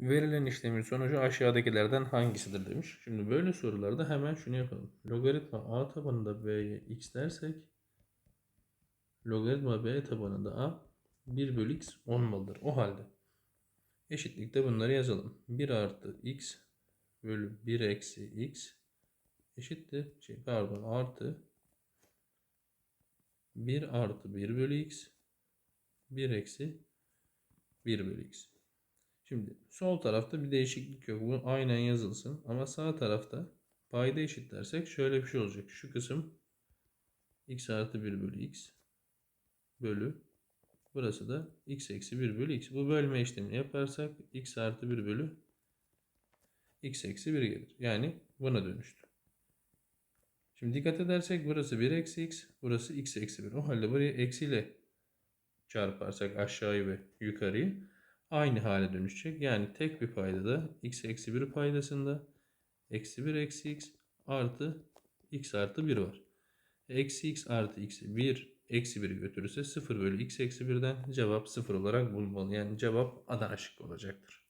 Verilen işlemin sonucu aşağıdakilerden hangisidir demiş. Şimdi böyle sorularda hemen şunu yapalım. Logaritma a tabanında b'ye x dersek logaritma b tabanında a 1 bölü x olmalıdır. O halde eşitlikte bunları yazalım. 1 artı x bölü 1 eksi x eşittir. Şey, pardon artı 1 artı 1 bölü x 1 eksi 1 bölü x. Şimdi sol tarafta bir değişiklik yok. Bu aynen yazılsın. Ama sağ tarafta payda eşit dersek şöyle bir şey olacak. Şu kısım x artı 1 bölü x bölü burası da x eksi 1 bölü x. Bu bölme işlemini yaparsak x artı 1 bölü x eksi 1 gelir. Yani buna dönüştü. Şimdi dikkat edersek burası 1 eksi x, burası x eksi 1. O halde burayı eksiyle çarparsak aşağıyı ve yukarıyı aynı hale dönüşecek. Yani tek bir paydada x eksi 1 paydasında eksi 1 eksi x artı x artı 1 var. Eksi x artı x'i 1 eksi 1'i götürürse 0 bölü x eksi 1'den cevap 0 olarak bulunmalı. Yani cevap Adana şıkkı olacaktır.